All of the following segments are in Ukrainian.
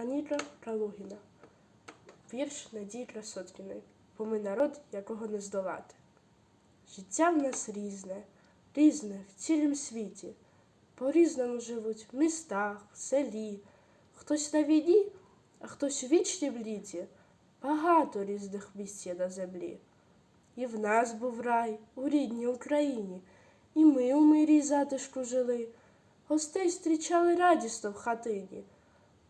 Аніта Калугіна. Вірш Надії Красоткіної. Бо ми народ, якого не здолати. Життя в нас різне, різне в цілім світі. По-різному живуть в містах, в селі. Хтось на війні, а хтось у вічнім літі. Багато різних місць є на землі. І в нас був рай у рідній Україні, і ми у мирі затишку жили. Гостей зустрічали радісно в хатині,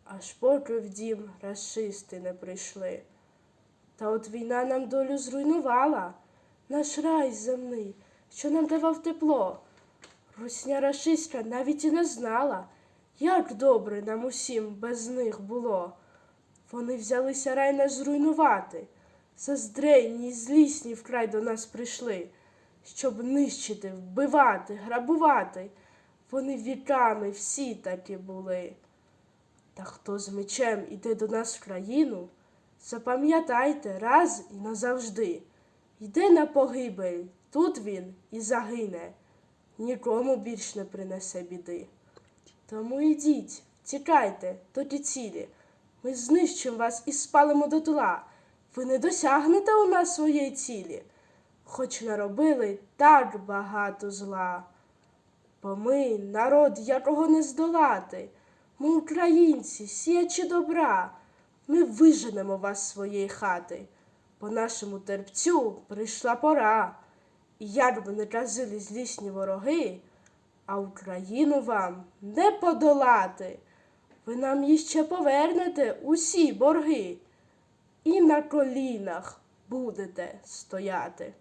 аж поки в дім расисти не прийшли. Та от війна нам долю зруйнувала, наш рай земний, що нам давав тепло. Русня рашистська навіть і не знала, як добре нам усім без них було. Вони взялися рай наш зруйнувати, заздрейні й злісні вкрай до нас прийшли, щоб нищити, вбивати, грабувати. Вони віками всі такі були. Та хто з мечем іде до нас в країну, запам'ятайте раз і назавжди. Йде на погибель, тут він і загине, нікому більш не принесе біди. Тому ідіть, тікайте, тоді цілі. Ми знищимо вас і спалимо дотла. Ви не досягнете у нас своєї цілі, хоч наробили так багато зла. Бо ми народ, якого не здолати. Ми українці, сіячі добра. Ми виженемо вас з своєї хати. По нашому терпцю прийшла пора. І як би не казили злісні вороги, а Україну вам не подолати. Ви нам іще повернете усі борги і на колінах будете стояти.